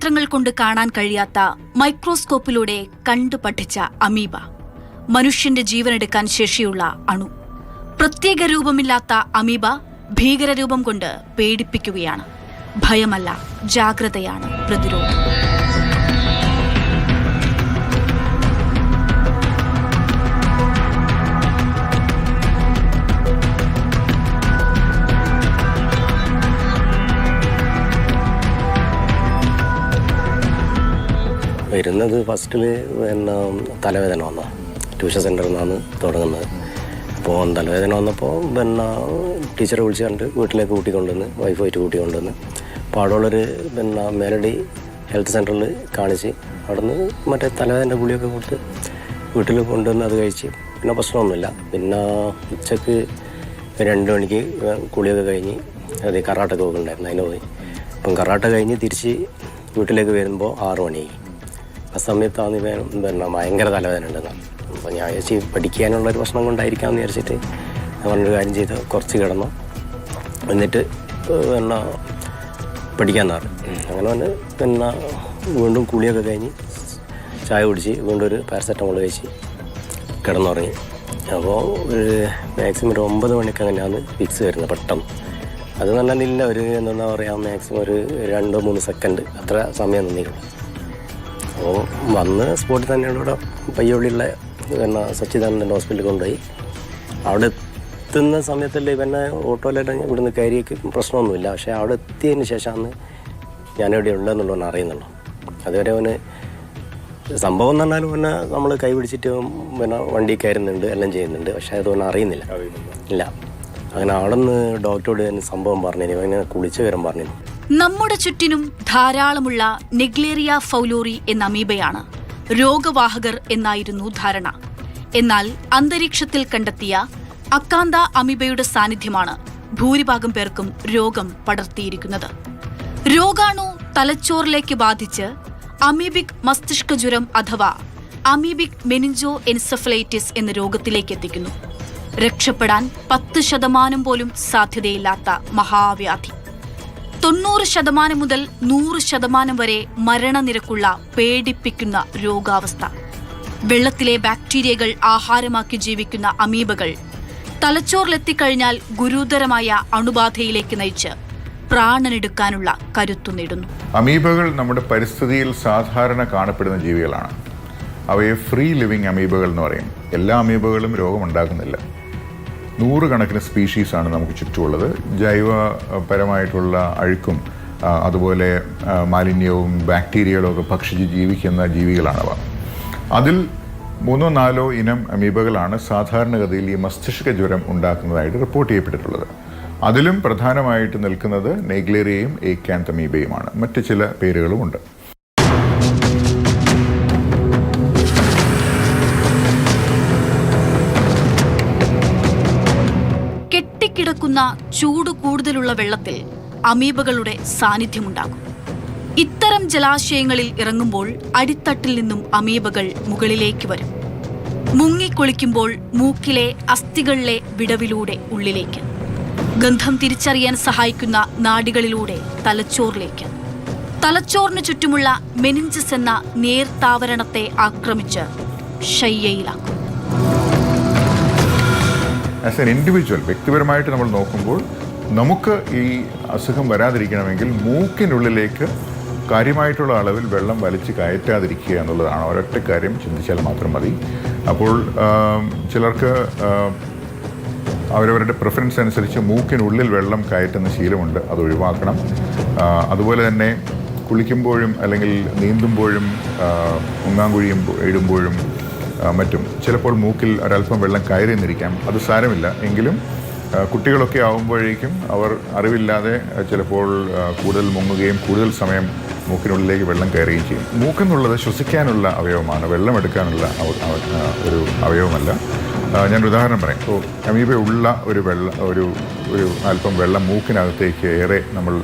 നേത്രങ്ങൾ കൊണ്ട് കാണാൻ കഴിയാത്ത മൈക്രോസ്കോപ്പിലൂടെ കണ്ടു പഠിച്ച അമീബ. മനുഷ്യന്റെ ജീവനെടുക്കാൻ ശേഷിയുള്ള അണു. പ്രത്യേക രൂപമില്ലാത്ത അമീബ ഭീകരരൂപം കൊണ്ട് പേടിപ്പിക്കുകയാണ്. ഭയമല്ല ജാഗ്രതയാണ് പ്രതിരോധം. വരുന്നത് ഫസ്റ്റിൽ പിന്നെ തലവേദന വന്നു. ട്യൂഷൻ സെന്ററിൽ നിന്നാണ് തുടങ്ങുന്നത്. അപ്പോൾ തലവേദന വന്നപ്പോൾ പിന്നെ ടീച്ചറെ വിളിച്ച് കണ്ട് വീട്ടിലേക്ക് കൂട്ടിക്കൊണ്ടുവന്ന് വൈഫായിട്ട് കൂട്ടിക്കൊണ്ടുവന്ന് അപ്പോൾ അവിടെയുള്ളൊരു പിന്നെ മെലഡി ഹെൽത്ത് സെന്ററിൽ കാണിച്ച് അവിടുന്ന് മറ്റേ തലവേദന്റെ ഗുളിയൊക്കെ കൊടുത്ത് വീട്ടിൽ കൊണ്ടുവന്ന് അത് കഴിച്ച്. പിന്നെ പ്രശ്നമൊന്നുമില്ല. പിന്നെ ഉച്ചയ്ക്ക് രണ്ട് മണിക്ക് കുളിയൊക്കെ കഴിഞ്ഞ് അത് കറാട്ടൊക്കെ ഉണ്ടായിരുന്നു അതിന് പോയി. അപ്പം കറാട്ട കഴിഞ്ഞ് തിരിച്ച് വീട്ടിലേക്ക് വരുമ്പോൾ ആറു മണിയായി. ആ സമയത്താണ് ഇവൻ പിന്നെ ഭയങ്കര തലവേദന ഉണ്ടെന്ന് അപ്പോൾ ഞാൻ വിചാരിച്ച് പഠിക്കാനുള്ള ഒരു പ്രശ്നം കൊണ്ടായിരിക്കാമെന്ന് വിചാരിച്ചിട്ട് പറഞ്ഞൊരു കാര്യം ചെയ്ത് കുറച്ച് കിടന്നു. എന്നിട്ട് പിന്നെ പഠിക്കാൻ പറഞ്ഞു. അങ്ങനെ വന്ന് പിന്നെ വീണ്ടും കുളിയൊക്കെ കഴിഞ്ഞ് ചായ കുടിച്ച് വീണ്ടും ഒരു പാരസെറ്റമോൾ കഴിച്ച് കിടന്നുറങ്ങി. അപ്പോൾ ഒരു മാക്സിമം ഒരു ഒമ്പത് മണിക്ക് അങ്ങനെയാണ് ഫിക്സ് വരുന്നത് പെട്ടെന്ന്. അത് നല്ല ഒരു എന്താ പറയുക മാക്സിമം ഒരു രണ്ടോ മൂന്ന് സെക്കൻഡ് അത്ര സമയം നിന്നിട്ടുള്ളൂ അപ്പോൾ വന്ന് സ്പോട്ടിൽ തന്നെയാണ് ഇവിടെ പയ്യോളിയുള്ള പിന്നെ സച്ചിദാനന്ദന്റെ ഹോസ്പിറ്റലിൽ കൊണ്ടുപോയി. അവിടെ എത്തുന്ന സമയത്തല്ലേ ഇവന്നെ ഓട്ടോയിലായിട്ട് ഇവിടുന്ന് കയറി പ്രശ്നമൊന്നുമില്ല. പക്ഷേ അവിടെ എത്തിയതിന് ശേഷമാണ് ഞാനെവിടെ ഉണ്ടെന്നുള്ളവൻ അറിയുന്നുള്ളൂ. അതുവരെ അവന് സംഭവം എന്ന് പറഞ്ഞാൽ പിന്നെ നമ്മൾ കൈ പിടിച്ചിട്ട് പിന്നെ വണ്ടി കയറുന്നുണ്ട് എല്ലാം ചെയ്യുന്നുണ്ട്. പക്ഷേ അതൊന്നും അറിയുന്നില്ല. ഇല്ല. അങ്ങനെ അവിടെ നിന്ന് ഡോക്ടറോട് തന്നെ സംഭവം പറഞ്ഞു അങ്ങനെ കുളിച്ച് വരാൻ പറഞ്ഞു നമ്മുടെ ചുറ്റിനും ധാരാളമുള്ള നെഗ്ലേറിയ ഫൗലോറി എന്ന അമീബയാണ്. രോഗവാഹകർ എന്നായിരുന്നു ധാരണ. എന്നാൽ അന്തരീക്ഷത്തിൽ കണ്ടെത്തിയ അക്കാന്ത അമീബയുടെ സാന്നിധ്യമാണ് ഭൂരിഭാഗം പേർക്കും രോഗം പടർത്തിയിരിക്കുന്നത്. രോഗാണു തലച്ചോറിലേക്ക് ബാധിച്ച് അമീബിക് മസ്തിഷ്ക ജ്വരം അഥവാ അമീബിക് മെനിഞ്ചോ എൻസഫലൈറ്റിസ് എന്ന രോഗത്തിലേക്ക് എത്തിക്കുന്നു. രക്ഷപ്പെടാൻ പത്ത് ശതമാനം പോലും സാധ്യതയില്ലാത്ത മഹാവ്യാധി. തൊണ്ണൂറ് ശതമാനം മുതൽ നൂറ് ശതമാനം വരെ മരണനിരക്കുള്ള പേടിപ്പിക്കുന്ന രോഗാവസ്ഥ. വെള്ളത്തിലെ ബാക്ടീരിയകൾ ആഹാരമാക്കി ജീവിക്കുന്ന അമീബകൾ. തലച്ചോറിലെത്തിക്കഴിഞ്ഞാൽ ഗുരുതരമായ അണുബാധയിലേക്ക് നയിച്ച് പ്രാണനെടുക്കാനുള്ള കരുത്തു നേടുന്നു. അമീബകൾ നമ്മുടെ പരിസ്ഥിതിയിൽ സാധാരണ കാണപ്പെടുന്ന ജീവികളാണ്. അവയെ ഫ്രീ ലിവിംഗ് അമീബകൾ എന്ന് പറയും. എല്ലാ അമീബകളും രോഗമുണ്ടാക്കുന്നില്ല നൂറുകണക്കിന് സ്പീഷീസാണ് നമുക്ക് ചുറ്റുമുള്ളത്. ജൈവപരമായിട്ടുള്ള അഴുക്കും അതുപോലെ മാലിന്യവും ബാക്ടീരിയകളും ഒക്കെ ഭക്ഷിച്ച് ജീവിക്കുന്ന ജീവികളാണവ. അതിൽ മൂന്നോ നാലോ ഇനം അമീബകളാണ് സാധാരണഗതിയിൽ ഈ മസ്തിഷ്ക ജ്വരം ഉണ്ടാക്കുന്നതായിട്ട് റിപ്പോർട്ട് ചെയ്യപ്പെട്ടിട്ടുള്ളത്. അതിലും പ്രധാനമായിട്ട് നിൽക്കുന്നത് നെഗ്ലേറിയയും ഏക്കാന്തമീബയുമാണ് മറ്റ് ചില പേരുകളുമുണ്ട്. കെട്ടിക്കിടക്കുന്ന ചൂട് കൂടുതലുള്ള വെള്ളത്തിൽ അമീബകളുടെ സാന്നിധ്യമുണ്ടാകും. ഇത്തരം ജലാശയങ്ങളിൽ ഇറങ്ങുമ്പോൾ അടിത്തട്ടിൽ നിന്നും അമീബകൾ മുകളിലേക്ക് വരും. മുങ്ങിക്കുളിക്കുമ്പോൾ മൂക്കിലെ അസ്ഥികളിലെ വിടവിലൂടെ ഉള്ളിലേക്ക്. ഗന്ധം തിരിച്ചറിയാൻ സഹായിക്കുന്ന നാഡികളിലൂടെ തലച്ചോറിലേക്ക്. തലച്ചോറിന് ചുറ്റുമുള്ള മെനിഞ്ചസ് എന്ന നേർത്താവരണത്തെ ആക്രമിച്ച് ശയ്യയിലാക്കും ആസ് എൻ ഇൻഡിവിജ്വൽ വ്യക്തിപരമായിട്ട് നമ്മൾ നോക്കുമ്പോൾ നമുക്ക് ഈ അസുഖം വരാതിരിക്കണമെങ്കിൽ മൂക്കിനുള്ളിലേക്ക് കാര്യമായിട്ടുള്ള അളവിൽ വെള്ളം വലിച്ച് കയറ്റാതിരിക്കുക എന്നുള്ളതാണ്. ഒരൊറ്റ കാര്യം ചിന്തിച്ചാൽ മാത്രം മതി. അപ്പോൾ ചിലർക്ക് അവരവരുടെ പ്രിഫറൻസ് അനുസരിച്ച് മൂക്കിനുള്ളിൽ വെള്ളം കയറ്റുന്ന ശീലമുണ്ട്. അത് ഒഴിവാക്കണം. അതുപോലെ തന്നെ കുളിക്കുമ്പോഴും അല്ലെങ്കിൽ നീന്തുമ്പോഴും മുങ്ങാങ്കുഴിയും ഇടുമ്പോഴും മറ്റും. ചിലപ്പോൾ മൂക്കിൽ ഒരല്പം വെള്ളം കയറി നിന്നിരിക്കാം അത് സാരമില്ല. എങ്കിലും കുട്ടികളൊക്കെ ആവുമ്പോഴേക്കും അവർ അറിവില്ലാതെ ചിലപ്പോൾ കൂടുതൽ മുങ്ങുകയും കൂടുതൽ സമയം മൂക്കിനുള്ളിലേക്ക് വെള്ളം കയറുകയും ചെയ്യും. മൂക്കെന്നുള്ളത് ശ്വസിക്കാനുള്ള അവയവമാണ്. വെള്ളം എടുക്കാനുള്ള ഒരു അവയവമല്ല. ഞാൻ ഉദാഹരണം പറയാം. ഇപ്പോൾ അമീബ ഉള്ള ഒരു വെള്ളം ഒരു ഒരു അല്പം വെള്ളം മൂക്കിനകത്തേക്ക് ഏറെ നമ്മൾ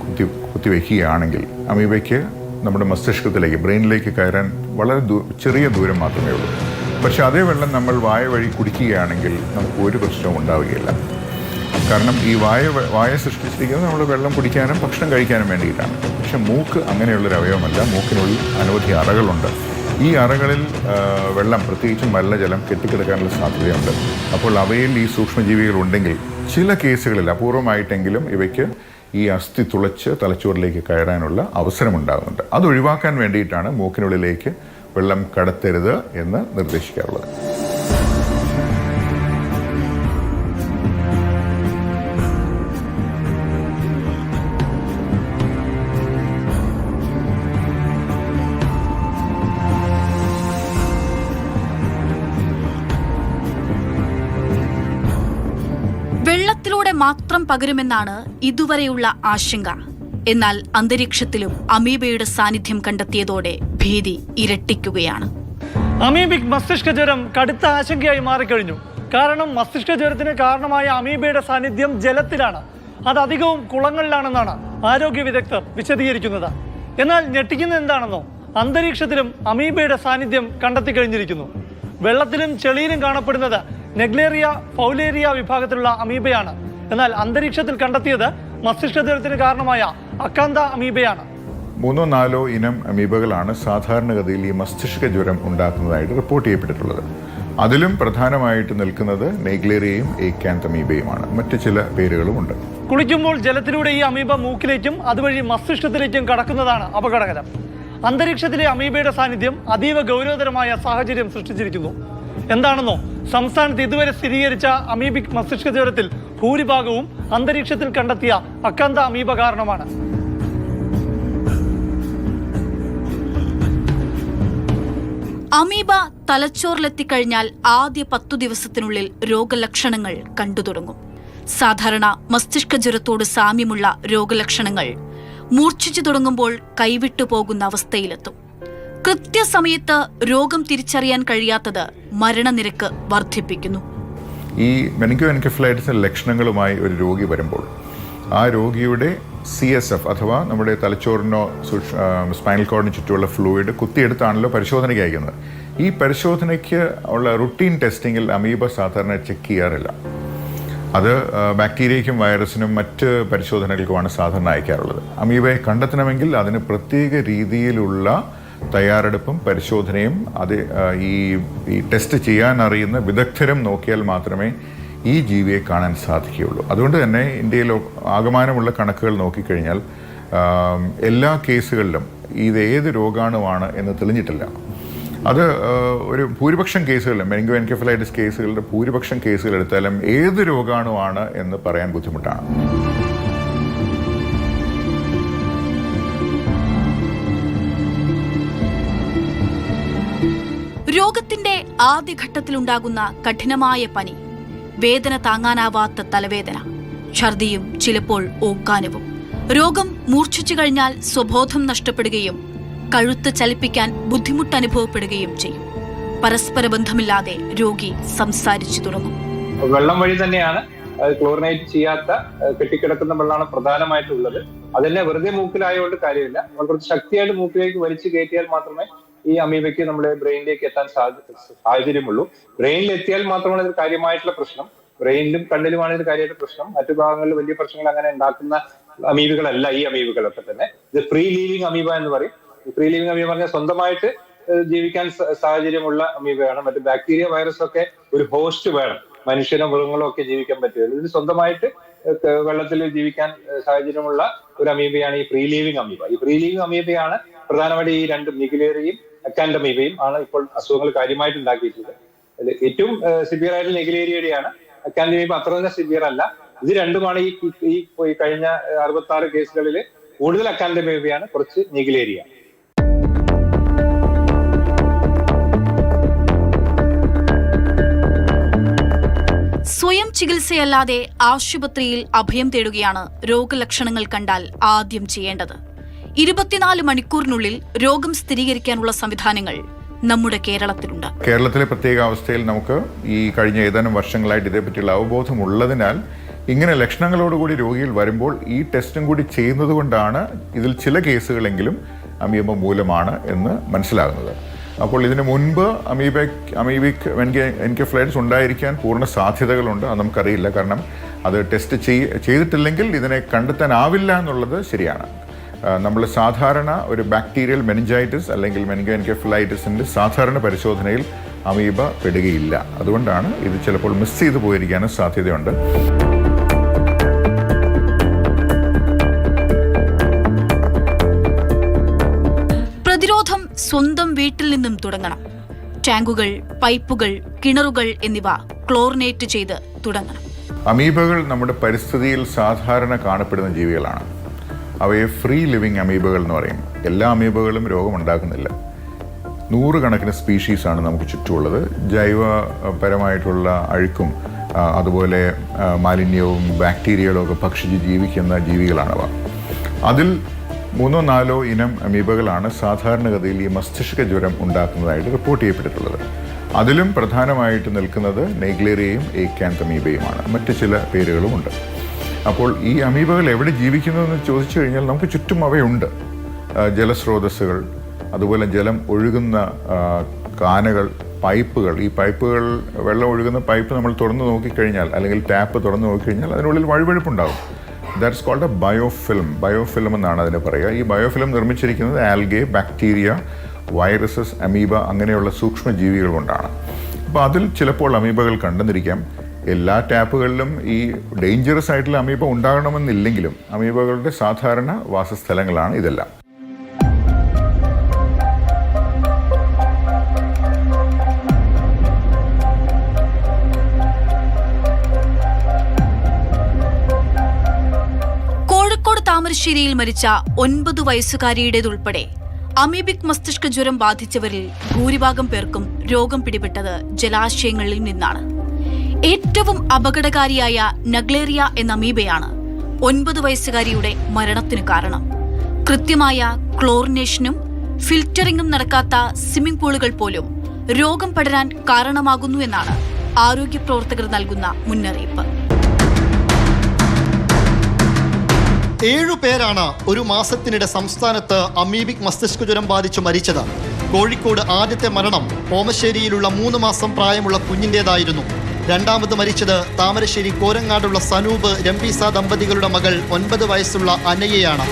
കുത്തി കുത്തിവെക്കുകയാണെങ്കിൽ അമീബയ്ക്ക് നമ്മുടെ മസ്തിഷ്കത്തിലേക്ക് ബ്രെയിനിലേക്ക് കയറാൻ വളരെ ചെറിയ ദൂരം മാത്രമേ ഉള്ളൂ. പക്ഷെ അതേ വെള്ളം നമ്മൾ വായ വഴി കുടിക്കുകയാണെങ്കിൽ നമുക്ക് ഒരു പ്രശ്നവും ഉണ്ടാവുകയില്ല. കാരണം ഈ വായ വായ സൃഷ്ടിച്ചിരിക്കുന്നത് നമ്മൾ വെള്ളം കുടിക്കാനും ഭക്ഷണം കഴിക്കാനും വേണ്ടിയിട്ടാണ്. പക്ഷെ മൂക്ക് അങ്ങനെയുള്ളൊരു അവയവമല്ല. മൂക്കിനുള്ളിൽ അനവധി അറകളുണ്ട്. ഈ അറകളിൽ വെള്ളം പ്രത്യേകിച്ചും മലിനജലം കെട്ടിക്കിടക്കാനുള്ള സാധ്യതയുണ്ട്. അപ്പോൾ അവയിൽ ഈ സൂക്ഷ്മജീവികൾ ഉണ്ടെങ്കിൽ ചില കേസുകളിൽ അപൂർവമായിട്ടെങ്കിലും ഇവയ്ക്ക് ഈ അസ്ഥി തുളച്ച് തലച്ചോറിലേക്ക് കയറാനുള്ള അവസരമുണ്ടാകുന്നുണ്ട്. അത് ഒഴിവാക്കാൻ വേണ്ടിയിട്ടാണ് മൂക്കിനുള്ളിലേക്ക് വെള്ളം കടത്തരുത് എന്ന് നിർദ്ദേശിക്കാറുള്ളത്. മാത്രം പകരുമെന്നാണ് ഇതുവരെയുള്ള ആശങ്ക. എന്നാൽ അന്തരീക്ഷത്തിലും അമീബയുടെ സാന്നിധ്യം കണ്ടെത്തിയതോടെ ഭീതി ഇരട്ടിക്കുകയാണ്. അമീബിക് മസ്തിഷ്ക ജ്വരം കടുത്ത ആശങ്കയായി മാറിക്കഴിഞ്ഞു. കാരണം മസ്തിഷ്ക ജ്വരത്തിന് കാരണമായ അമീബയുടെ സാന്നിധ്യം ജലത്തിലാണ്. അത് അധികവും കുളങ്ങളിലാണെന്നാണ് ആരോഗ്യ വിദഗ്ധർ വിശദീകരിക്കുന്നത്. എന്നാൽ ഞെട്ടിക്കുന്നത് എന്താണെന്നോ അന്തരീക്ഷത്തിലും അമീബയുടെ സാന്നിധ്യം കണ്ടെത്തി കഴിഞ്ഞിരിക്കുന്നു വെള്ളത്തിലും ചെളിയിലും കാണപ്പെടുന്നത് നെഗ്ലേറിയ ഫൗലേറിയ വിഭാഗത്തിലുള്ള അമീബയാണ്. എന്നാൽ അന്തരീക്ഷത്തിൽ കണ്ടെത്തിയത് മസ്തിഷ്ക ജ്വരത്തിന് കാരണമായ അക്കാന്ത അമീബയാണ്. മൂന്നോ നാലോ ഇനം അമീബകളാണ് സാധാരണഗതിയിൽ ഈ മസ്തിഷ്ക ജ്വരം ഉണ്ടാക്കുന്നതായിട്ട് റിപ്പോർട്ട് ചെയ്യപ്പെട്ടിട്ടുള്ളത്. അതിലും പ്രധാനമായിട്ട് നിൽക്കുന്നത് നെഗ്ലേറിയയും ഏക്കാന്തമീബയുമാണ് മറ്റു ചില പേരുകളുമുണ്ട്. കുളിക്കുമ്പോൾ ജലത്തിലൂടെ ഈ അമീബ മൂക്കിലേക്കും അതുവഴി മസ്തിഷ്കത്തിലേക്കും കടക്കുന്നതാണ് അപകടകരം. അന്തരീക്ഷത്തിലെ അമീബയുടെ സാന്നിധ്യം അതീവ ഗൗരവതരമായ സാഹചര്യം സൃഷ്ടിച്ചിരിക്കുന്നു. എന്താണെന്നോ? സംസ്ഥാനത്ത് ഇതുവരെ സ്ഥിരീകരിച്ച അമീബിക് മസ്തിഷ്ക ജ്വരത്തിൽ ഭൂരിഭാഗവും അന്തരീക്ഷത്തിൽ കണ്ടെത്തിയ അക്കാന്ത അമീബ കാരണമാണ്. അമീബ തലച്ചോറിലെത്തിക്കഴിഞ്ഞാൽ ആദ്യ പത്തു ദിവസത്തിനുള്ളിൽ രോഗലക്ഷണങ്ങൾ കണ്ടു തുടങ്ങും. സാധാരണ മസ്തിഷ്ക ജ്വരത്തോട് സാമ്യമുള്ള രോഗലക്ഷണങ്ങൾ മൂർച്ഛിച്ചു തുടങ്ങുമ്പോൾ കൈവിട്ടു പോകുന്ന അവസ്ഥയിലെത്തും. കൃത്യസമയത്ത് രോഗം തിരിച്ചറിയാൻ കഴിയാത്തത് മരണനിരക്ക് വർദ്ധിപ്പിക്കുന്നു. ഈ മെനിക്കോ എൻകെഫലൈറ്റിസിന്റെ ലക്ഷണങ്ങളുമായി ഒരു രോഗി വരുമ്പോൾ ആ രോഗിയുടെ സി എസ് എഫ് അഥവാ നമ്മുടെ തലച്ചോറിനോ സ്പൈനൽ കോഡിന് ചുറ്റുമുള്ള ഫ്ലൂയിഡ് കുത്തിയെടുത്താണല്ലോ പരിശോധനയ്ക്ക് അയക്കുന്നത്. ഈ പരിശോധനയ്ക്ക് ഉള്ള റുട്ടീൻ ടെസ്റ്റിങ്ങിൽ അമീബ സാധാരണ ചെക്ക് ചെയ്യാറില്ല. അത് ബാക്ടീരിയയ്ക്കും വൈറസിനും മറ്റ് പരിശോധനകൾക്കുമാണ് സാധാരണ അയക്കാറുള്ളത്. അമീബയെ കണ്ടെത്തണമെങ്കിൽ അതിന് പ്രത്യേക രീതിയിലുള്ള തയ്യാറെടുപ്പും പരിശോധനയും അത് ഈ ഈ ടെസ്റ്റ് ചെയ്യാൻ അറിയുന്ന വിദഗ്ധരും നോക്കിയാൽ മാത്രമേ ഈ ജീവിയെ കാണാൻ സാധിക്കുകയുള്ളൂ. അതുകൊണ്ട് തന്നെ ഇന്ത്യയിൽ ആകമാനമുള്ള കണക്കുകൾ നോക്കിക്കഴിഞ്ഞാൽ എല്ലാ കേസുകളിലും ഇത് ഏത് രോഗാണുവാണ് എന്ന് തെളിഞ്ഞിട്ടില്ല. അത് ഒരു ഭൂരിപക്ഷം കേസുകളിലും മെനിങ്കോ എൻകെഫലൈറ്റിസ് കേസുകളുടെ ഭൂരിപക്ഷം കേസുകൾ എടുത്താലും ഏത് രോഗാണുവാണ് എന്ന് പറയാൻ ബുദ്ധിമുട്ടാണ്. രോഗത്തിന്റെ ആദ്യഘട്ടത്തിലുണ്ടാകുന്ന കഠിനമായ പനി വേദന താങ്ങാനാവാത്ത തലവേദന ഛർദിയും ചിലപ്പോൾ ഓക്കാനവും. രോഗം മൂർച്ഛിച്ചു കഴിഞ്ഞാൽ സ്വബോധം നഷ്ടപ്പെടുകയും കഴുത്ത് ചലിപ്പിക്കാൻ ബുദ്ധിമുട്ട് അനുഭവപ്പെടുകയും ചെയ്യും. പരസ്പര ബന്ധമില്ലാതെ രോഗി സംസാരിച്ചു തുടങ്ങും. വെള്ളം വഴി തന്നെയാണ് ക്ലോറിനേറ്റ് ചെയ്യാത്ത കെട്ടിക്കിടക്കുന്ന വെള്ളമാണ് പ്രധാനമായിട്ടുള്ളത് അതെന്നെ വെറുതെ മൂക്കിലായതുകൊണ്ട് കാര്യമില്ല. കുറച്ച് ശക്തിയായിട്ട് മൂക്കിലേക്ക് വലിച്ചു കയറ്റിയാൽ മാത്രമേ ഈ അമീബയ്ക്ക് നമ്മുടെ ബ്രെയിനിലേക്ക് എത്താൻ സാഹചര്യമുള്ളൂ. ബ്രെയിനിൽ എത്തിയാൽ മാത്രമാണ് ഇത് കാര്യമായിട്ടുള്ള പ്രശ്നം. ബ്രെയിനിലും കണ്ണിലുമാണ് ഇത് കാര്യമായിട്ട് പ്രശ്നം. മറ്റു ഭാഗങ്ങളിൽ വലിയ പ്രശ്നങ്ങൾ അങ്ങനെ ഉണ്ടാക്കുന്ന അമീബുകളല്ല ഈ അമീബുകളൊക്കെ തന്നെ. ഇത് ഫ്രീ ലീവിങ് അമീബ എന്ന് പറയും. ഫ്രീ ലീവിങ് അമീബ പറഞ്ഞാൽ സ്വന്തമായിട്ട് ജീവിക്കാൻ സാഹചര്യമുള്ള അമീബയാണ്. മറ്റു ബാക്ടീരിയ വൈറസ് ഒക്കെ ഒരു ഹോസ്റ്റ് വേണം. മനുഷ്യനോ മൃഗങ്ങളോ ഒക്കെ ജീവിക്കാൻ പറ്റുള്ളൂ ഇത് സ്വന്തമായിട്ട് വെള്ളത്തിൽ ജീവിക്കാൻ സാഹചര്യമുള്ള ഒരു അമീബയാണ് ഈ ഫ്രീ ലീവിങ് അമീബ. ഈ ഫ്രീ ലീവിങ് അമീബയാണ് പ്രധാനമായിട്ട് ഈ രണ്ട് നിഗിലേറിയും അക്കാൻഡമീബയും ആണ് ഇപ്പോൾ അസുഖങ്ങൾ കാര്യമായിട്ട് ഉണ്ടാക്കിയിട്ടുള്ളത്. അതിൽ ഏറ്റവും സിവിയർ ആയിട്ട് നെഗിലേരിയയുടെയാണ് അക്കാൻഡമീബ അത്ര തന്നെ സിവിയർ അല്ല. ഇത് രണ്ടുമാണ് ഈ ഈ കഴിഞ്ഞ അറുപത്തി ആറ് കേസുകളിൽ കൂടുതൽ അക്കാൻഡമീബയാണ് കുറച്ച് നെഗിലേരിയ. സ്വയം ചികിത്സയല്ലാതെ ആശുപത്രിയിൽ അഭയം തേടുകയാണ് രോഗലക്ഷണങ്ങൾ കണ്ടാൽ ആദ്യം ചെയ്യേണ്ടത്. ഇരുപത്തിനാല് മണിക്കൂറിനുള്ളിൽ രോഗം സ്ഥിരീകരിക്കാനുള്ള സംവിധാനങ്ങൾ നമ്മുടെ കേരളത്തിലുണ്ട്. കേരളത്തിലെ പ്രത്യേക അവസ്ഥയിൽ നമുക്ക് ഈ കഴിഞ്ഞ ഏതാനും വർഷങ്ങളായിട്ട് ഇതേപ്പറ്റിയുള്ള അവബോധം ഉള്ളതിനാൽ ഇങ്ങനെ ലക്ഷണങ്ങളോടുകൂടി രോഗികൾ വരുമ്പോൾ ഈ ടെസ്റ്റും കൂടി ചെയ്യുന്നത് കൊണ്ടാണ് ഇതിൽ ചില കേസുകളെങ്കിലും അമീബ മൂലമാണ് എന്ന് മനസ്സിലാകുന്നത്. അപ്പോൾ ഇതിനു മുൻപ് അമീബക് അമീബിക് എൻകെഫ്ലൈറ്റിസ് ഉണ്ടായിരിക്കാൻ പൂർണ സാധ്യതകളുണ്ട്. അത് നമുക്കറിയില്ല. കാരണം അത് ടെസ്റ്റ് ചെയ് ചെയ്തിട്ടില്ലെങ്കിൽ ഇതിനെ കണ്ടെത്താനാവില്ല എന്നുള്ളത് ശരിയാണ്. നമ്മൾ സാധാരണ ഒരു ബാക്ടീരിയൽ മെനിഞ്ചൈറ്റിസ് അല്ലെങ്കിൽ മെനിങ്കോൻകെഫലൈറ്റിസിന്റെ സാധാരണ പരിശോധനയിൽ അമീബ പെടുകയില്ല. അതുകൊണ്ടാണ് ഇത് ചിലപ്പോൾ മിസ് ചെയ്തു പോയിരിക്കാനും സാധ്യതയുണ്ട്. പ്രതിരോധം സ്വന്തം വീട്ടിൽ നിന്നും തുടങ്ങണം. ടാങ്കുകൾ പൈപ്പുകൾ കിണറുകൾ എന്നിവ ക്ലോറിനേറ്റ് ചെയ്ത് തുടങ്ങണം. അമീബകൾ നമ്മുടെ പരിസ്ഥിതിയിൽ സാധാരണ കാണപ്പെടുന്ന ജീവികളാണ്. അവയെ ഫ്രീ ലിവിങ് അമീബകൾ എന്ന് പറയും. എല്ലാ അമീബകളും രോഗമുണ്ടാക്കുന്നില്ല. നൂറുകണക്കിന് സ്പീഷീസാണ് നമുക്ക് ചുറ്റുമുള്ളത്. ജൈവപരമായിട്ടുള്ള അഴുക്കും അതുപോലെ മാലിന്യവും ബാക്ടീരിയകളും ഒക്കെ ഭക്ഷിച്ച് ജീവിക്കുന്ന ജീവികളാണവ അതിൽ മൂന്നോ നാലോ ഇനം അമീബകളാണ് സാധാരണഗതിയിൽ ഈ മസ്തിഷ്ക ജ്വരം ഉണ്ടാക്കുന്നതായിട്ട് റിപ്പോർട്ട് ചെയ്യപ്പെട്ടിട്ടുള്ളത്. അതിലും പ്രധാനമായിട്ട് നിൽക്കുന്നത് നെഗ്ലേറിയയും ഏക്കാന്തമീബയുമാണ് മറ്റ് ചില പേരുകളുമുണ്ട്. അപ്പോൾ ഈ അമീബകൾ എവിടെ ജീവിക്കുന്നു എന്ന് ചോദിച്ചു കഴിഞ്ഞാൽ നമുക്ക് ചുറ്റും അവയുണ്ട്. ജലസ്രോതസ്സുകൾ അതുപോലെ ജലം ഒഴുകുന്ന കാനകൾ പൈപ്പുകൾ. ഈ പൈപ്പുകൾ വെള്ളം ഒഴുകുന്ന പൈപ്പ് നമ്മൾ തുറന്നു നോക്കിക്കഴിഞ്ഞാൽ അല്ലെങ്കിൽ ടാപ്പ് തുറന്നു നോക്കിക്കഴിഞ്ഞാൽ അതിനുള്ളിൽ വഴുവഴുപ്പുണ്ടാകും that's called a biofilm biofilm എന്നാണ് അതിന് പറയുക. ഈ ബയോഫിലിം നിർമ്മിച്ചിരിക്കുന്നത് ആൽഗെ ബാക്ടീരിയ വൈറസസ് അമീബ അങ്ങനെയുള്ള സൂക്ഷ്മജീവികൾ കൊണ്ടാണ്. അപ്പോൾ അതിൽ ചിലപ്പോൾ അമീബകൾ കണ്ടെന്നിരിക്കാം. എല്ലാ ടാപ്പുകളിലും ഈ ഡേഞ്ചറസ് ആയിട്ടുള്ള അമീബ ഉണ്ടാകണമെന്നില്ലെങ്കിലും അമീബകളുടെ സാധാരണ വാസസ്ഥലങ്ങളാണ് ഇതെല്ലാം. താമരശ്ശേരിയിൽ മരിച്ച ഒൻപത് വയസ്സുകാരിയുടേതുൾപ്പെടെ അമീബിക് മസ്തിഷ്ക ജ്വരം ബാധിച്ചവരിൽ ഭൂരിഭാഗം പേർക്കും രോഗം പിടിപെട്ടത് ജലാശയങ്ങളിൽ നിന്നാണ്. ഏറ്റവും അപകടകാരിയായ നഗ്ലേറിയ എന്ന അമീബയാണ് ഒൻപത് വയസ്സുകാരിയുടെ മരണത്തിന് കാരണം. കൃത്യമായ ക്ലോറിനേഷനും ഫിൽറ്ററിംഗും നടക്കാത്ത സ്വിമ്മിംഗ് പൂളുകൾ പോലും രോഗം പടരാൻ കാരണമാകുന്നു എന്നാണ് ആരോഗ്യ പ്രവർത്തകർ നൽകുന്ന മുന്നറിയിപ്പ്. ഏഴു പേരാണ് ഒരു മാസത്തിനിടെ സംസ്ഥാനത്ത് അമീബിക് മസ്തിഷ്ക ജ്വരം ബാധിച്ചു മരിച്ചത്. കോഴിക്കോട് ആദ്യത്തെ മരണം ഓമശ്ശേരിയിലുള്ള മൂന്ന് മാസം പ്രായമുള്ള കുഞ്ഞിന്റെതായിരുന്നു രണ്ടാമത് മരിച്ചത് താമരശ്ശേരി കോരങ്ങാടുള്ള സനൂപ് രംബീസ ദമ്പതികളുടെ മകൾ ഒൻപത് വയസ്സുള്ള അനയ്യയാണ്.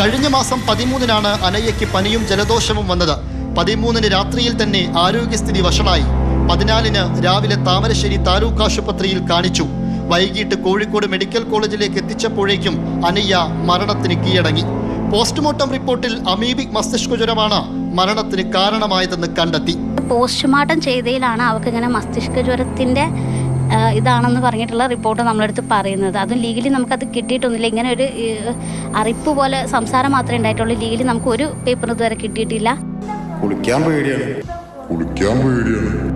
കഴിഞ്ഞ മാസം പതിമൂന്നിനാണ് അനയ്യയ്ക്ക് പനിയും ജലദോഷവും വന്നത്. പതിമൂന്നിന് രാത്രിയിൽ തന്നെ ആരോഗ്യസ്ഥിതി വഷളായി. പതിനാലിന് രാവിലെ താമരശ്ശേരി താലൂക്ക് ആശുപത്രിയിൽ കാണിച്ചു. വൈകിട്ട് കോഴിക്കോട് മെഡിക്കൽ കോളേജിലേക്ക് എത്തിച്ചപ്പോഴേക്കും അനയ്യ മരണത്തിന് കീഴടങ്ങി. പോസ്റ്റ്മോർട്ടം റിപ്പോർട്ടിൽ അമീബിക് മസ്തിഷ്ക ജ്വരമാണ് മരണത്തിന് കാരണമായതെന്ന് കണ്ടെത്തി. പോസ്റ്റ്മോർട്ടം ചെയ്തതിലാണ് അവർക്ക് ഇങ്ങനെ മസ്തിഷ്ക ജ്വരത്തിന്റെ ഇതാണെന്ന് പറഞ്ഞിട്ടുള്ള റിപ്പോർട്ട് നമ്മളെടുത്ത് പറയുന്നത്. അതും ലീഗലി നമുക്കത് കിട്ടിയിട്ടൊന്നുമില്ല. ഇങ്ങനെ ഒരു അറിയിപ്പ് പോലെ സംസാരം മാത്രമേ ഉണ്ടായിട്ടുള്ളൂ. ലീഗലി നമുക്ക് ഒരു പേപ്പർ ഇതുവരെ കിട്ടിയിട്ടില്ല. കുളിക്കാൻ പേടിയാണ്. കുളിക്കാൻ പേടിയാണ്.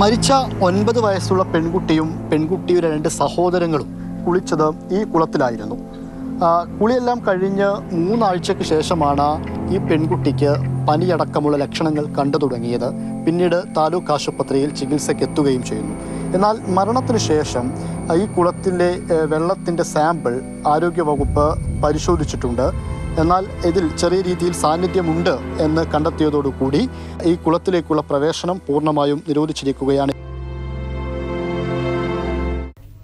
മരിച്ച ഒൻപത് വയസ്സുള്ള പെൺകുട്ടിയും പെൺകുട്ടിയുടെ രണ്ട് സഹോദരങ്ങളും കുളിച്ചത് ഈ കുളത്തിലായിരുന്നു. കുളിയെല്ലാം കഴിഞ്ഞ് മൂന്നാഴ്ചയ്ക്ക് ശേഷമാണ് ഈ പെൺകുട്ടിക്ക് പനിയടക്കമുള്ള ലക്ഷണങ്ങൾ കണ്ടു തുടങ്ങിയത്. പിന്നീട് താലൂക്ക് ആശുപത്രിയിൽ ചികിത്സയ്ക്ക് എത്തുകയും ചെയ്യുന്നു. എന്നാൽ മരണത്തിന് ശേഷം ഈ കുളത്തിലെ വെള്ളത്തിന്റെ സാമ്പിൾ ആരോഗ്യവകുപ്പ് പരിശോധിച്ചിട്ടുണ്ട്. എന്നാൽ ഇതിൽ ചെറിയ രീതിയിൽ സാന്നിധ്യമുണ്ട് എന്ന് കണ്ടെത്തിയതോടുകൂടി ഈ കുളത്തിലേക്കുള്ള പ്രവേശനം പൂർണമായും നിരോധിച്ചിരിക്കുകയാണ്.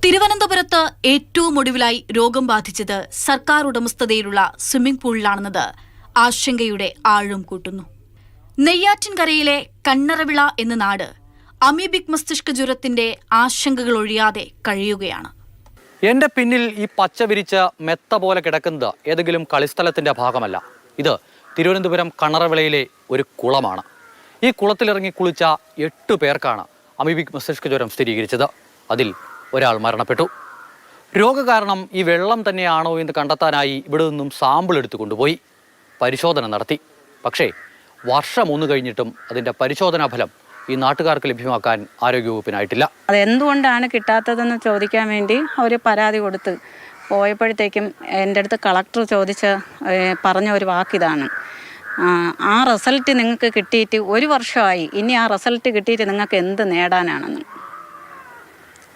തിരുവനന്തപുരത്ത് ഏറ്റവും ഒടുവിലായി രോഗം ബാധിച്ചത് സർക്കാർ ഉടമസ്ഥതയിലുള്ള സ്വിമ്മിംഗ് പൂളിലാണെന്നത് ആശങ്കയുടെ ആഴം കൂട്ടുന്നു. നെയ്യാറ്റിൻകരയിലെ കണ്ണറവിള എന്ന നാട് അമീബിക് മസ്തിഷ്ക ജ്വരത്തിന്റെ ആശങ്കകൾ ഒഴിയാതെ കഴിയുകയാണ്. എന്റെ പിന്നിൽ ഈ പച്ച വിരിച്ച മെത്ത പോലെ കിടക്കുന്നത് ഏതെങ്കിലും കളിസ്ഥലത്തിന്റെ ഭാഗമല്ല. ഇത് തിരുവനന്തപുരം കണറവിളയിലെ ഒരു കുളമാണ്. ഈ കുളത്തിലിറങ്ങി കുളിച്ച എട്ടു പേർക്കാണ് അമീബിക് മസ്തിഷ്ക ജ്വരം സ്ഥിരീകരിച്ചത്. അതിൽ ഒരാൾ മരണപ്പെട്ടു. രോഗകാരണം ഈ വെള്ളം തന്നെയാണോ എന്ന് കണ്ടെത്താനായി ഇവിടെ നിന്നും സാമ്പിൾ എടുത്തു കൊണ്ടുപോയി. പരിശോധന നടത്തി. പക്ഷേ വർഷം ഒന്ന് കഴിഞ്ഞിട്ടും അതിന്റെ പരിശോധനാ ഫലം ഈ നാട്ടുകാർക്ക് ലഭ്യമാക്കാൻ ആരോഗ്യവകുപ്പിനായിട്ടില്ല. അതെന്തുകൊണ്ടാണ് കിട്ടാത്തതെന്ന് ചോദിക്കാൻ വേണ്ടി അവർ പരാതി കൊടുത്ത് പോയപ്പോഴത്തേക്കും എന്റെ അടുത്ത് കളക്ടർ ചോദിച്ച പറഞ്ഞ ഒരു വാക്കിതാണ്. ആ, റിസൾട്ട് നിങ്ങൾക്ക് കിട്ടിയിട്ട് ഒരു വർഷമായി. ഇനി ആ റിസൾട്ട് കിട്ടിയിട്ട് നിങ്ങൾക്ക് എന്ത് നേടാനാണെന്ന്.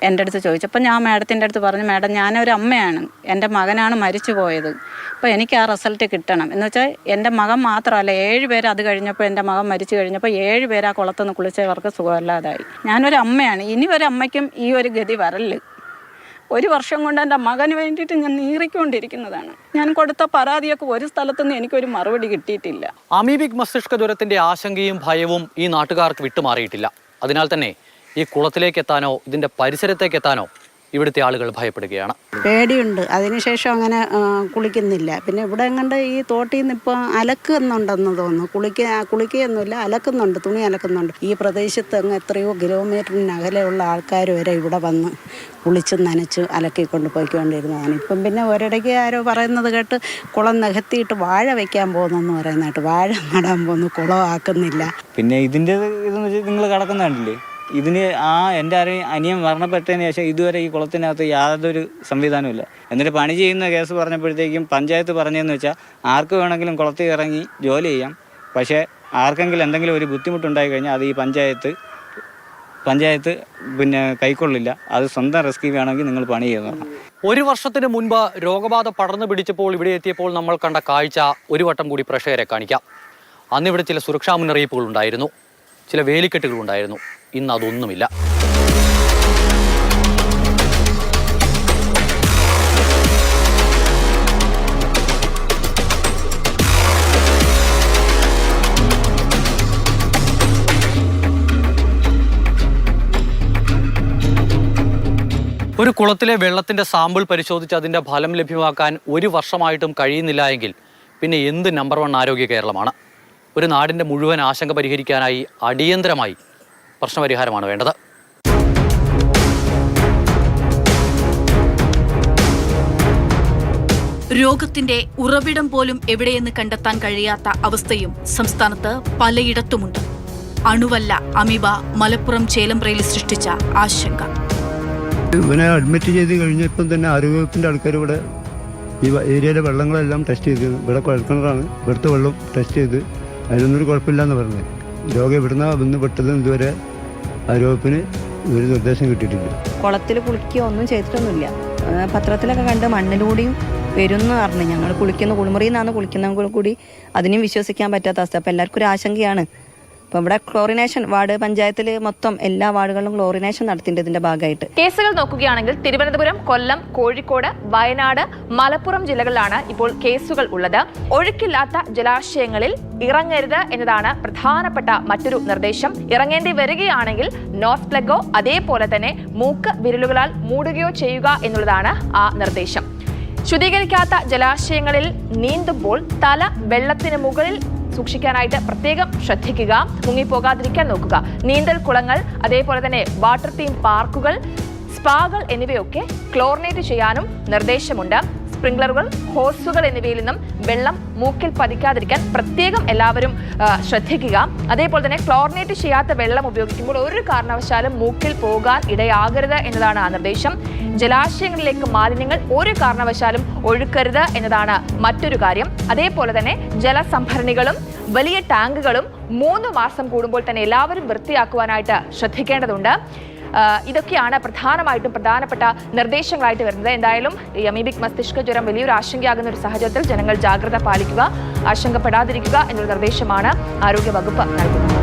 എന്റെ അടുത്ത് ചോദിച്ചപ്പോൾ ഞാൻ മാഡത്തിന്റെ അടുത്ത് പറഞ്ഞു മാഡം ഞാനൊരു അമ്മയാണ്. എന്റെ മകനാണ് മരിച്ചു പോയത്. അപ്പോൾ എനിക്ക് ആ റിസൾട്ട് കിട്ടണം. എന്ന് വെച്ചാൽ എന്റെ മകൻ മാത്രമല്ല ഏഴ് പേര് അത് കഴിഞ്ഞപ്പോൾ എന്റെ മകൻ മരിച്ചു കഴിഞ്ഞപ്പോൾ ഏഴ് പേര് ആ കുളത്തുനിന്ന് കുളിച്ചവർക്ക് സുഖമില്ലാതായി. ഞാനൊരു അമ്മയാണ്. ഇനി ഒരു അമ്മയ്ക്കും ഈ ഒരു ഗതി വരൽ. ഒരു വർഷം കൊണ്ട് എന്റെ മകന് വേണ്ടിയിട്ട് ഞാൻ നീറിക്കൊണ്ടിരിക്കുന്നതാണ്. ഞാൻ കൊടുത്ത പരാതിയൊക്കെ ഒരു സ്ഥലത്തുനിന്ന് എനിക്കൊരു മറുപടി കിട്ടിയിട്ടില്ല. അമീബിക് മസ്തിഷ്ക ജ്വരത്തിന്റെ ആശങ്കയും ഭയവും ഈ നാട്ടുകാർക്ക് വിട്ടുമാറിയിട്ടില്ല. അതിനാൽ തന്നെ ഈ കുളത്തിലേക്ക് എത്താനോ ഇതിന്റെ പരിസരത്തേക്ക് എത്താനോ ഇവിടുത്തെ ആളുകൾ ഭയപ്പെടുകയാണ്. പേടിയുണ്ട്. അതിനുശേഷം അങ്ങനെ കുളിക്കുന്നില്ല. പിന്നെ ഇവിടെ എങ്ങണ്ട് ഈ തോട്ടിൽ നിന്ന് ഇപ്പോൾ അലക്കുന്നുണ്ടെന്ന് തോന്നുന്നു. കുളിക്ക കുളിക്കുകയൊന്നുമില്ല അലക്കുന്നുണ്ട് തുണി അലക്കുന്നുണ്ട്. ഈ പ്രദേശത്ത് അങ്ങ് എത്രയോ കിലോമീറ്ററിന് അകലെയുള്ള ആൾക്കാർ വരെ ഇവിടെ വന്ന് കുളിച്ച് നനച്ച് അലക്കിക്കൊണ്ട് പോയിക്കൊണ്ടിരുന്നതാണ്. ഇപ്പം പിന്നെ ഒരിടയ്ക്ക് ആരോ പറയുന്നത് കേട്ട് കുളം നികത്തിയിട്ട് വാഴ വെക്കാൻ പോകുന്നെന്ന് പറയുന്നതായിട്ട് കേട്ട് വാഴ നടാൻ പോകുന്നു കുളം ആക്കുന്നില്ല പിന്നെ ഇതിന്റെ ഇതെന്ന് വെച്ചാൽ നിങ്ങൾ കിടക്കുന്ന കണ്ടില്ലേ? ഇതിന് ആ എന്റെ അറി അനിയൻ മരണപ്പെട്ടതിന് ശേഷം ഇതുവരെ ഈ കുളത്തിനകത്ത് യാതൊരു സംവിധാനമില്ല എന്നിട്ട് പണി ചെയ്യുന്ന കേസ് പറഞ്ഞപ്പോഴത്തേക്കും പഞ്ചായത്ത് പറഞ്ഞതെന്ന് വെച്ചാൽ ആർക്ക് വേണമെങ്കിലും കുളത്തിൽ ഇറങ്ങി ജോലി ചെയ്യാം. പക്ഷേ ആർക്കെങ്കിലും എന്തെങ്കിലും ഒരു ബുദ്ധിമുട്ടുണ്ടായി കഴിഞ്ഞാൽ അത് ഈ പഞ്ചായത്ത് പഞ്ചായത്ത് പിന്നെ കൈക്കൊള്ളില്ല. അത് സ്വന്തം റെസ്ക്യൂ വേണമെങ്കിൽ നിങ്ങൾ പണി ചെയ്യുന്നതാണ്. ഒരു വർഷത്തിന് മുൻപ് രോഗബാധ പടർന്നു പിടിച്ചപ്പോൾ ഇവിടെ എത്തിയപ്പോൾ നമ്മൾ കണ്ട കാഴ്ച ഒരു വട്ടം കൂടി പ്രേക്ഷകരെ കാണിക്കാം. അന്നിവിടെ ചില സുരക്ഷാ മുന്നറിയിപ്പുകൾ ഉണ്ടായിരുന്നു. ചില വേലിക്കെട്ടുകൾ ഉണ്ടായിരുന്നു. ഇന്ന് അതൊന്നുമില്ല ഒരു കുളത്തിലെ വെള്ളത്തിന്റെ സാമ്പിൾ പരിശോധിച്ച് അതിന്റെ ഫലം ലഭ്യമാക്കാൻ ഒരു വർഷമായിട്ടും കഴിയുന്നില്ല എങ്കിൽ പിന്നെ എന്ത് നമ്പർ വൺ ആരോഗ്യ കേരളമാണ്? ഒരു നാടിന്റെ മുഴുവൻ ആശങ്ക പരിഹരിക്കാനായി അടിയന്തരമായി പ്രശ്നപരിഹാരമാണ് വേണ്ടത്. രോഗത്തിന്റെ ഉറവിടം പോലും എവിടെയെന്ന് കണ്ടെത്താൻ കഴിയാത്ത അവസ്ഥയും സംസ്ഥാനത്ത് പലയിടത്തുമുണ്ട്. അണുവല്ല അമീബ മലപ്പുറം ചേലമ്പ്രയിൽ സൃഷ്ടിച്ച ആശങ്ക. ഇവനെ അഡ്മിറ്റ് ചെയ്ത് കഴിഞ്ഞപ്പം തന്നെ ആരോഗ്യവകുപ്പിന്റെ ആൾക്കാർ ഇവിടെ ഈ ഏരിയയിലെ വെള്ളങ്ങളെല്ലാം ടെസ്റ്റ് ചെയ്ത് ഇവിടെ കുഴൽക്കിണറാണ് ഇവിടുത്തെ വെള്ളം ടെസ്റ്റ് ചെയ്ത് അതിനൊന്നും ഒരു കുഴപ്പമില്ലാന്ന് പറഞ്ഞത്. രോഗം ഇവിടുന്ന് വന്ന് പെട്ടതും ഇതുവരെ ആരോഗ്യത്തിന് ഒരു നിർദ്ദേശം കിട്ടിയിട്ടില്ല. കുളത്തിൽ കുളിക്കുകയോ ഒന്നും ചെയ്തിട്ടൊന്നുമില്ല. പത്രത്തിലൊക്കെ കണ്ട് മണ്ണിലൂടെയും വരുമെന്ന് പറഞ്ഞു ഞങ്ങൾ കുളിക്കുന്ന കുളിമുറിയിൽ നിന്നാണ് കുളിക്കുന്ന കൂടി അതിനും വിശ്വസിക്കാൻ പറ്റാത്ത അവസ്ഥ. അപ്പം എല്ലാവർക്കും ഒരു ആശങ്കയാണ്. അപ്പം ഇവിടെ ക്ലോറിനേഷൻ വാർഡ് പഞ്ചായത്തിൽ മൊത്തം എല്ലാ വാർഡുകളിലും ക്ലോറിനേഷൻ നടത്തിയിട്ടുണ്ട് ഭാഗമായിട്ട്. കേസുകൾ നോക്കുകയാണെങ്കിൽ തിരുവനന്തപുരം കൊല്ലം കോഴിക്കോട് വയനാട് മലപ്പുറം ജില്ലകളിലാണ് ഇപ്പോൾ കേസുകൾ ഉള്ളത്. ഒഴുക്കില്ലാത്ത ജലാശയങ്ങളിൽ ഇറങ്ങരുത് എന്നതാണ് പ്രധാനപ്പെട്ട മറ്റൊരു നിർദ്ദേശം. ഇറങ്ങേണ്ടി വരികയാണെങ്കിൽ നോസ് പ്ലഗോ അതേപോലെ തന്നെ മൂക്ക് വിരലുകളാൽ മൂടുകയോ ചെയ്യുക എന്നുള്ളതാണ് ആ നിർദ്ദേശം. ശുദ്ധീകരിക്കാത്ത ജലാശയങ്ങളിൽ നീന്തുമ്പോൾ തല വെള്ളത്തിന് മുകളിൽ സൂക്ഷിക്കാനായിട്ട് പ്രത്യേകം ശ്രദ്ധിക്കുക. മുങ്ങിപ്പോകാതിരിക്കാൻ നോക്കുക. നീന്തൽ കുളങ്ങൾ അതേപോലെ തന്നെ വാട്ടർ തീം പാർക്കുകൾ സ്പാകൾ എന്നിവയൊക്കെ ക്ലോറിനേറ്റ് ചെയ്യാനും നിർദ്ദേശമുണ്ട്. സ്പ്രിംഗ്ലറുകൾ ഹോസുകൾ എന്നിവയിൽ നിന്നും വെള്ളം മൂക്കിൽ പതിക്കാതിരിക്കാൻ പ്രത്യേകം എല്ലാവരും ശ്രദ്ധിക്കുക. അതേപോലെ തന്നെ ക്ലോറിനേറ്റ് ചെയ്യാത്ത വെള്ളം ഉപയോഗിക്കുമ്പോൾ ഒരു കാരണവശാലും മൂക്കിൽ പോകാൻ ഇടയാകരുത് എന്നതാണ് ആ നിർദ്ദേശം. ജലാശയങ്ങളിലേക്ക് മാലിന്യങ്ങൾ ഒരു കാരണവശാലും ഒഴുക്കരുത് എന്നതാണ് മറ്റൊരു കാര്യം. അതേപോലെ തന്നെ ജലസംഭരണികളും വലിയ ടാങ്കുകളും മൂന്ന് മാസം കൂടുമ്പോൾ തന്നെ എല്ലാവരും വൃത്തിയാക്കുവാനായിട്ട് ശ്രദ്ധിക്കേണ്ടതുണ്ട്. ഇതൊക്കെയാണ് പ്രധാനമായിട്ടും പ്രധാനപ്പെട്ട നിർദ്ദേശങ്ങളായിട്ട് വരുന്നത്. എന്തായാലും ഈ അമീബിക് മസ്തിഷ്ക ജ്വരം വലിയൊരു ആശങ്കയാകുന്ന ഒരു സാഹചര്യത്തിൽ ജനങ്ങൾ ജാഗ്രത പാലിക്കുക ആശങ്കപ്പെടാതിരിക്കുക എന്നൊരു നിർദ്ദേശമാണ് ആരോഗ്യ വകുപ്പ് നൽകുന്നത്.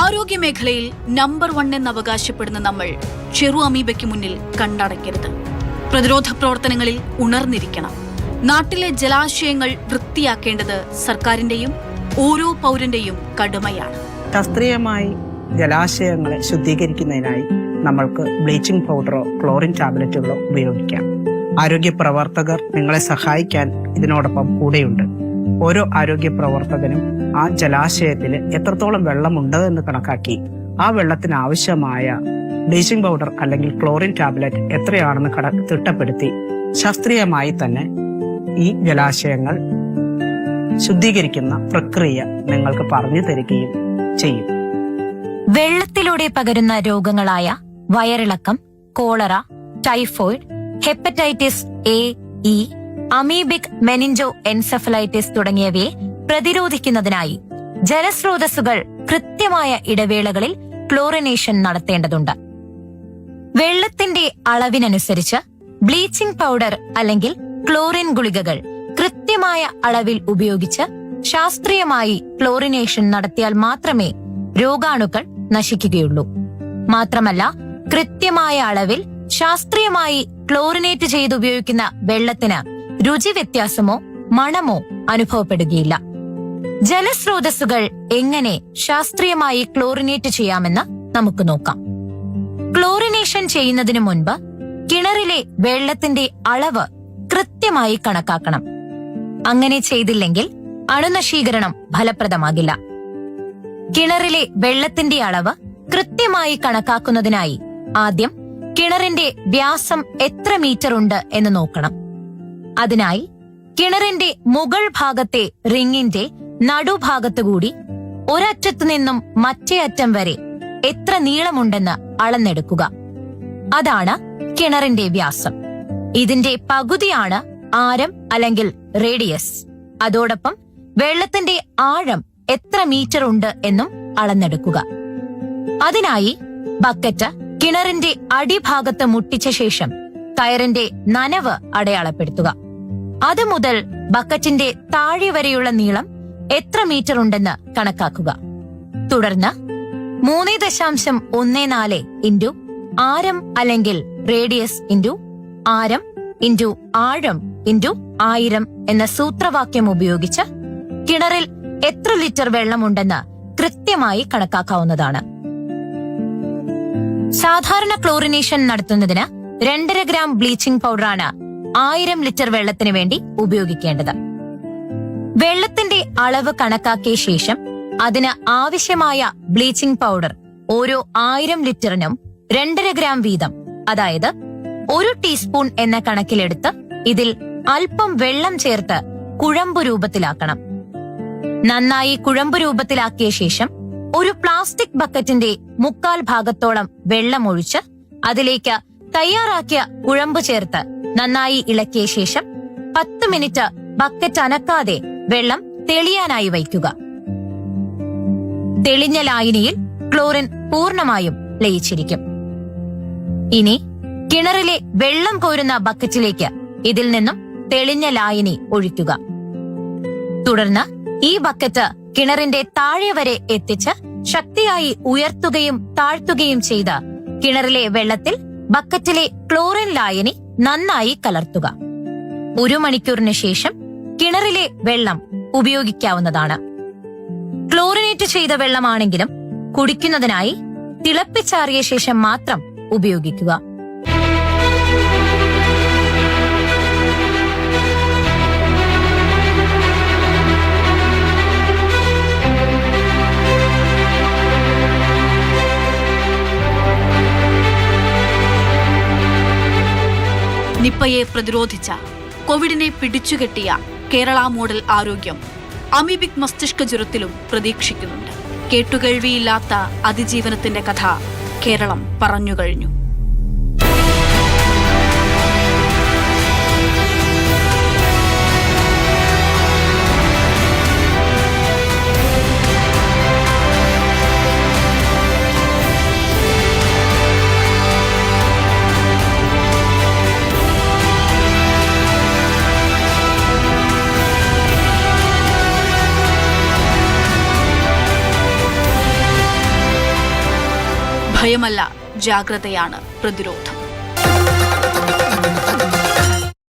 ആരോഗ്യ മേഖലയിൽ നമ്പർ വൺ എന്ന് അവകാശപ്പെടുന്ന നമ്മൾ ചെറു അമീബയ്ക്ക് മുന്നിൽ കണ്ണടയ്ക്കരുത്. പ്രതിരോധ പ്രവർത്തനങ്ങളിൽ ഉണർന്നിരിക്കണം. നാട്ടിലെ ജലാശയങ്ങൾ വൃത്തിയാക്കേണ്ടത് സർക്കാരിന്റെയും ഓരോ പൗരന്റെയും കടമയാണ്. ശാസ്ത്രീയമായി ജലാശയങ്ങളെ ശുദ്ധീകരിക്കുന്നതിനായി നമ്മൾക്ക് ബ്ലീച്ചിങ് പൗഡറോ ക്ലോറിൻ ടാബ്ലറ്റുകളോ ഉപയോഗിക്കാം. ആരോഗ്യ പ്രവർത്തകർ നിങ്ങളെ സഹായിക്കാൻ ഇതിനോടൊപ്പം കൂടെയുണ്ട്. ഓരോ ആരോഗ്യ പ്രവർത്തകനും ആ ജലാശയത്തിൽ എത്രത്തോളം വെള്ളമുണ്ട് എന്ന് കണക്കാക്കി ആ വെള്ളത്തിന് ആവശ്യമായ ബ്ലീച്ചിങ് പൗഡർ അല്ലെങ്കിൽ ക്ലോറിൻ ടാബ്ലറ്റ് എത്രയാണെന്ന് കട തിട്ടപ്പെടുത്തി ശാസ്ത്രീയമായി തന്നെ ഈ ജലാശയങ്ങൾ ശുദ്ധീകരിക്കുന്ന പ്രക്രിയ നിങ്ങൾക്ക് പറഞ്ഞു തരികയും ചെയ്യും. വെള്ളത്തിലൂടെ പകരുന്ന രോഗങ്ങളായ വയറിളക്കം cholera typhoid hepatitis A E amoebic meningoencephalitis തുടങ്ങിയവയെ പ്രതിരോധിക്കുന്നതിനായി ജലസ്രോതസ്സുകൾ കൃത്യമായ ഇടവേളകളിൽ ക്ലോറിനേഷൻ നടത്തേണ്ടതുണ്ട്. വെള്ളത്തിന്റെ അളവിനനുസരിച്ച് ബ്ലീച്ചിംഗ് പൗഡർ അല്ലെങ്കിൽ ക്ലോറിൻ ഗുളികകൾ കൃത്യമായ അളവിൽ ഉപയോഗിച്ച് ശാസ്ത്രീയമായി ക്ലോറിനേഷൻ നടത്തിയാൽ മാത്രമേ രോഗാണുക്കൾ നശിക്കുകയുള്ളൂ. മാത്രമല്ല കൃത്യമായ അളവിൽ ശാസ്ത്രീയമായി ക്ലോറിനേറ്റ് ചെയ്ത് ഉപയോഗിക്കുന്ന വെള്ളത്തിന് രുചി വ്യത്യാസമോ മണമോ അനുഭവപ്പെടുകയില്ല. ജലസ്രോതസ്സുകൾ എങ്ങനെ ശാസ്ത്രീയമായി ക്ലോറിനേറ്റ് ചെയ്യാമെന്ന് നമുക്ക് നോക്കാം. ക്ലോറിനേഷൻ ചെയ്യുന്നതിന് മുൻപ് കിണറിലെ വെള്ളത്തിന്റെ അളവ് കൃത്യമായി കണക്കാക്കണം. അങ്ങനെ ചെയ്തില്ലെങ്കിൽ അണുനശീകരണം ഫലപ്രദമാകില്ല. കിണറിലെ വെള്ളത്തിന്റെ അളവ് കൃത്യമായി കണക്കാക്കുന്നതിനായി ആദ്യം കിണറിന്റെ വ്യാസം എത്ര മീറ്റർ ഉണ്ട് എന്ന് നോക്കണം. അതിനായി കിണറിന്റെ മുകൾ ഭാഗത്തെ റിങ്ങിന്റെ നടുഭാഗത്തുകൂടി ഒരറ്റത്തു നിന്നും മറ്റേ അറ്റം വരെ എത്ര നീളമുണ്ടെന്ന് അളന്നെടുക്കുക. അതാണ് കിണറിന്റെ വ്യാസം. ഇതിന്റെ പകുതിയാണ് ആരം അല്ലെങ്കിൽ റേഡിയസ്. അതോടൊപ്പം വെള്ളത്തിന്റെ ആഴം എത്ര മീറ്റർ ഉണ്ട് എന്നും അളന്നെടുക്കുക. അതിനായി ബക്കറ്റ് കിണറിന്റെ അടിഭാഗത്ത് മുട്ടിച്ച ശേഷം കയറിന്റെ നനവ് അടയാളപ്പെടുത്തുക. അത് മുതൽ ബക്കറ്റിന്റെ താഴെ വരെയുള്ള നീളം എത്ര മീറ്റർ ഉണ്ടെന്ന് കണക്കാക്കുക. തുടർന്ന് മൂന്ന് ദശാംശം ഒന്ന് നാല് ഇന്റു ആരം അല്ലെങ്കിൽ റേഡിയസ് ഇന്റു ആരം ഇന്റു ആഴം ഇന്റു ആയിരം എന്ന സൂത്രവാക്യം ഉപയോഗിച്ച് കിണറിൽ എത്ര ലിറ്റർ വെള്ളമുണ്ടെന്ന് കൃത്യമായി കണക്കാക്കാവുന്നതാണ്. സാധാരണ ക്ലോറിനേഷൻ നടത്തുന്നതിന് രണ്ടര ഗ്രാം ബ്ലീച്ചിംഗ് പൗഡറാണ് ആയിരം ലിറ്റർ വെള്ളത്തിന് വേണ്ടി ഉപയോഗിക്കേണ്ടത്. വെള്ളത്തിന്റെ അളവ് കണക്കാക്കിയ ശേഷം അതിന് ആവശ്യമായ ബ്ലീച്ചിംഗ് പൗഡർ ഓരോ ആയിരം ലിറ്ററിനും രണ്ടര ഗ്രാം വീതം അതായത് ഒരു ടീസ്പൂൺ എന്ന കണക്കിലെടുത്ത് ഇതിൽ അല്പം വെള്ളം ചേർത്ത് കുഴമ്പു രൂപത്തിലാക്കണം. നന്നായി കുഴമ്പു രൂപത്തിലാക്കിയ ശേഷം ഒരു പ്ലാസ്റ്റിക് ബക്കറ്റിന്റെ മുക്കാൽ ഭാഗത്തോളം വെള്ളം ഒഴിച്ച് അതിലേക്ക് തയ്യാറാക്കിയ കുഴമ്പ് ചേർത്ത് നന്നായി ഇളക്കിയ ശേഷം പത്ത് മിനിറ്റ് ബക്കറ്റ് അനക്കാതെ വെള്ളം തെളിയാനായി വയ്ക്കുക. തെളിഞ്ഞ ലായനിയിൽ ക്ലോറിൻ പൂർണമായും ലയിച്ചിരിക്കും. ഇനി കിണറിലെ വെള്ളം കോരുന്ന ബക്കറ്റിലേക്ക് ഇതിൽ നിന്നും തെളിഞ്ഞ ലായനി ഒഴിക്കുക. തുടർന്ന് ഈ ബക്കറ്റ് കിണറിന്റെ താഴെ വരെ എത്തിച്ച് ശക്തിയായി ഉയർത്തുകയും താഴ്ത്തുകയും ചെയ്ത കിണറിലെ വെള്ളത്തിൽ ബക്കറ്റിലെ ക്ലോറിൻ ലായനി നന്നായി കലർത്തുക. ഒരു മണിക്കൂറിന് ശേഷം കിണറിലെ വെള്ളം ഉപയോഗിക്കാവുന്നതാണ്. ക്ലോറിനേറ്റ് ചെയ്ത വെള്ളമാണെങ്കിലും കുടിക്കുന്നതിനായി തിളപ്പിച്ചാറിയ ശേഷം മാത്രം ഉപയോഗിക്കുക. നിപ്പയെ പ്രതിരോധിച്ച കോവിഡിനെ പിടിച്ചുകെട്ടിയ കേരള മോഡൽ ആരോഗ്യം അമീബിക് മസ്തിഷ്ക ജ്വരത്തിലും പ്രതീക്ഷിക്കുന്നുണ്ട്. കേട്ടുകേൾവിയില്ലാത്ത അതിജീവനത്തിന്റെ കഥ കേരളം പറഞ്ഞുകഴിഞ്ഞു ഭയമല്ല. ജാഗ്രതയാണ് പ്രതിരോധം.